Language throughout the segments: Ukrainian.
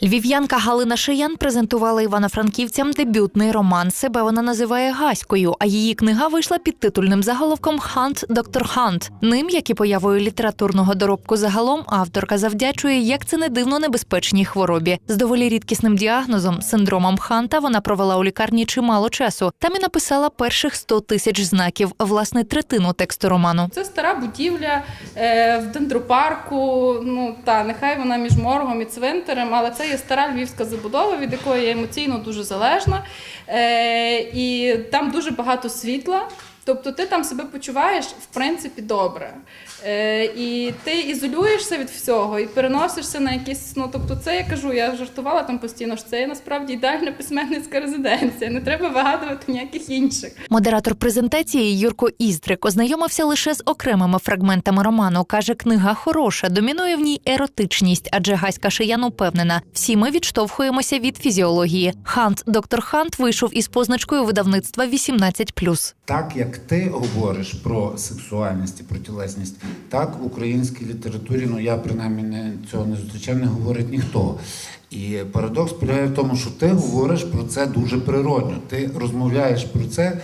Львів'янка Галина Шиян презентувала івано-франківцям дебютний роман. Себе вона називає Гаською, а її книга вийшла під титульним заголовком Хант доктор Хант. Ним, як і появою літературного доробку загалом, авторка завдячує, як це не дивно небезпечній хворобі. З доволі рідкісним діагнозом синдромом Ханта вона провела у лікарні чимало часу. Там і написала перших 100 тисяч знаків, власне, третину тексту роману. Це стара будівля е, в дендропарку. Ну та нехай вона між моргом і цвинтарем, але це є стара львівська забудова, від якої я емоційно дуже залежна. Е, і там дуже багато світла. Тобто ти там себе почуваєш в принципі добре. Е, і ти ізолюєшся від всього і переносишся на якісь. Ну тобто, це я кажу, я жартувала там постійно, що це є насправді ідеальна письменницька резиденція. Не треба вигадувати ніяких інших. Модератор презентації Юрко Іздрик ознайомився лише з окремими фрагментами роману. каже, книга хороша, домінує в ній еротичність, адже Гаська Шиян упевнена, всі ми відштовхуємося від фізіології. Хант, доктор Хант вийшов із позначкою видавництва 18+. Так як ти говориш про сексуальність і про тілесність, так в українській літературі, ну я принаймні не, цього не зустрічав, не говорить ніхто. І парадокс полягає в тому, що ти говориш про це дуже природньо. Ти розмовляєш про це,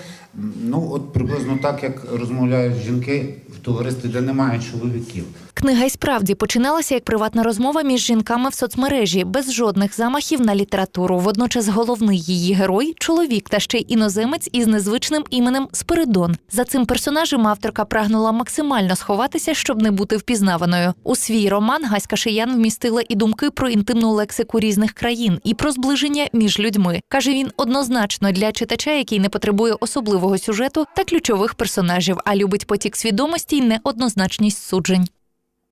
ну от приблизно так, як розмовляють жінки в товаристві, де немає чоловіків. Книга й справді починалася як приватна розмова між жінками в соцмережі, без жодних замахів на літературу. Водночас головний її герой чоловік та ще й іноземець із незвичним іменем Спиридон. За цим персонажем авторка прагнула максимально сховатися, щоб не бути впізнаваною. У свій роман Гаська Шиян вмістила і думки про інтимну лексику різних країн і про зближення між людьми. каже він однозначно для читача, який не потребує особливого сюжету та ключових персонажів, а любить потік свідомості й неоднозначність суджень.